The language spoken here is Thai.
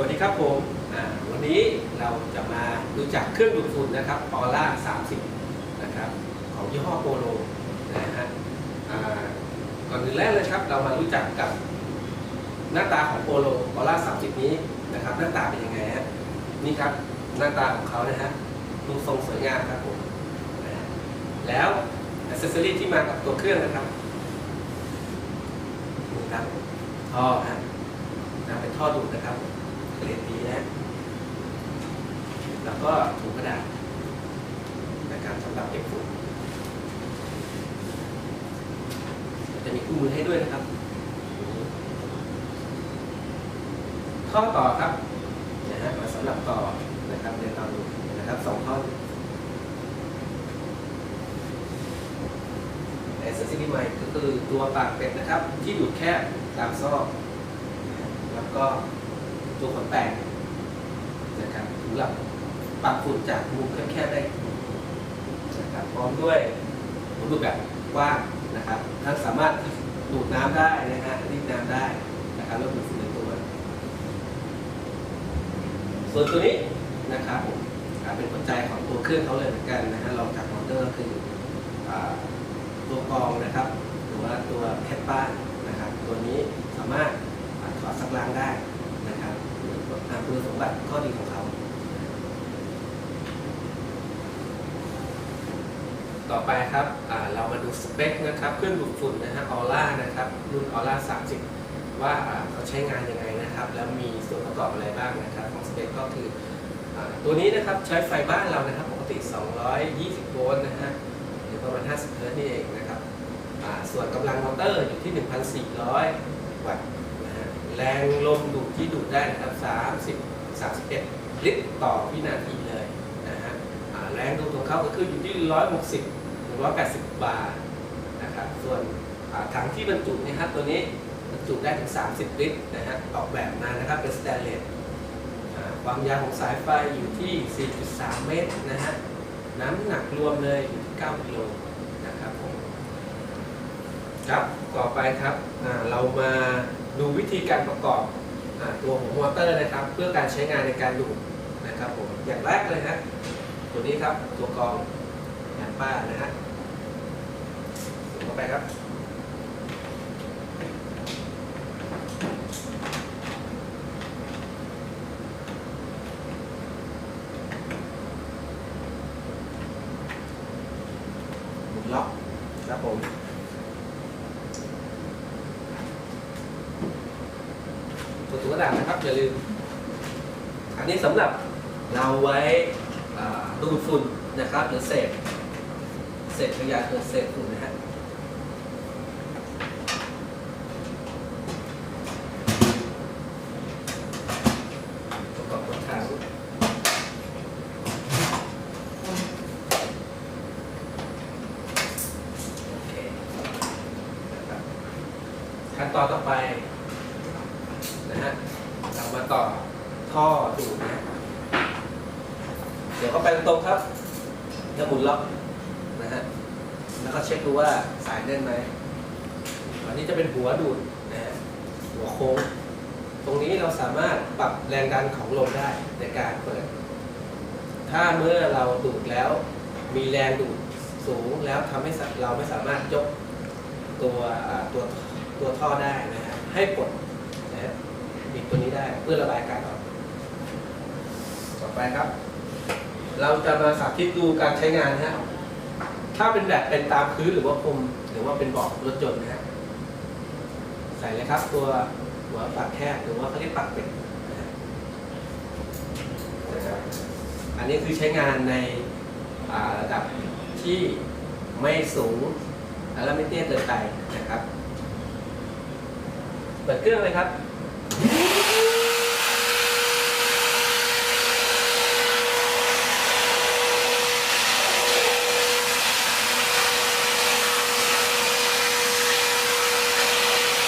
วัสดีครับผมวันนี้เราจะมาดูจักเครื่องดูดฝุ่นนะครับออร่า30 นะครับของยี่ห้อโปโลนะฮะก่อนอื่นแรกเลยครับ เรามารู้จักกับหน้าตาของโปโลออร่า30 นี้นะครับ หน้าตาเป็นยังไงฮะนี่ครับหน้าตาของเขานะฮะดูทรงสวยงามครับผมแล้วอ c เซสซอรี่ที่มากับตัวเครื่องนะครับนี่ครับท่อฮะนะเป็นท่อดูดนะครับ เกรดดีนะ แล้วก็ถุงกระดาษนะครับสำหรับเก็บฝุ่นจะมีคู่มือให้ด้วยนะครับ ข้อต่อครับนะฮะมาสำหรับต่อนะครับในตอนดูนะครับสองท่อแอสเซสซอรี่ใหม่ก็คือตัวปากเป็ดนะครับ ที่ดูดแคบตามซอก แล้วก็ ตัวขนแตกนะครับสำหรับปรับฝุ่นจากมุมแคบๆได้นะครับพร้อมด้วยหัวดูดแบบกว้างนะครับทั้งสามารถดูดน้ำได้นะฮะรีดน้ำได้นะครับแล้วดูดฝุ่นในตัว ส่วนตัวนี้นะครับผมเป็นหัวใจของตัวเครื่องเขาเลยเหมือนกันนะฮะรองจากมอเตอร์ก็คืออตัวกรองนะครับ หรือว่าตัวแคปป้านนะครับ ตัวนี้สามารถอ่าถอดสักล้างได้นะครับอ่าคุณสมบัติข้อดีของเขา ต่อไปครับเรามาดูสเปคนะครับเครื่องดูดฝุ่นนะฮะออร่านะครับรุ่นออร่า30 ว่าอ่าเขาใช้งานยังไงนะครับ แล้วมีส่วนประกอบอะไรบ้างนะครับ ของสเปคก็คืออตัวนี้นะครับใช้ไฟบ้านเรานะครับปกติ 220 โวลต์นะฮะหรือประมาณ 50 เฮิร์ตนี่เองนะครับส่วนกำลังมอเตอร์อยู่ที่ 1,400 วัตต์นะฮะแรงลมดูดที่ดูดได้นะครับ30 31 ลิตรต่อวินาทีเลยนะฮะแรงดูดของเขาก็คืออยู่ที่ 160 180 บาร์นะครับ ส่วนถังที่บรรจุนยครับตัวนี้บรรจุได้ถึง 30 ลิตรนะฮะออกแบบมานะครับเป็นสแตนเลสความยาวของสายไฟอยู่ที่ 4.3 เมตรนะฮะน้ำหนักรวมเลยอยู่ที่ 9กิโลนะครับผมครับต่อไปครับเรามาดูวิธีการประกอบอตัวของมอเตอร์นะครับ เพื่อการใช้งานในการดูดนะครับผมอย่างแรกเลยฮะตัวนี้ครับตัวกรองแอมป้านะฮะ เข้าไปครับหมุนล็อกครับผมตัวถุงกระดาษนะครับ อย่าลืม อันนี้สำหรับเราไว้ดูดฝุ่นนะครับหรือเศษเศษขยะหรือเศษฝุ่นนะฮะประกอบกับถัง โอเคนะครับขั้ นตอนต่อไปนะฮะเรามาต่อท่อดูดนะเดี๋ยวเขาไปตรงครับแล้วหมุนล็อกนะฮะแล้วก็เช็คดูว่าสายแน่นไหมอันนี้จะเป็นหัวดูดนะฮะหัวโค้ง ตรงนี้เราสามารถปรับแรงดันของลมได้ในการเปิด ถ้าเมื่อเราดูดแล้วมีแรงดูดสูงแล้วทำให้เราไม่สามารถยกตัวตัว ตัวท่อได้นะฮะให้ปลดนะบิดตัวนี้ได้เพื่อระบายอากาศออก ต่อไปครับ เราจะมาสาธิตดูการใช้งานนะฮะถ้าเป็นแบบเป็นตามพื้นหรือว่าพรมหรือว่าเป็นเบาะรถยนต์นะฮะใส่เลยครับ ตัวหัวปากแคบหรือว่าเขาเรียกปากเป็ดนะฮะนะครับอันนี้คือใช้งานในระดับที่ไม่สูงและไม่เตี้ยเกินไปนะครับ เปิดเครื่องเลยครับ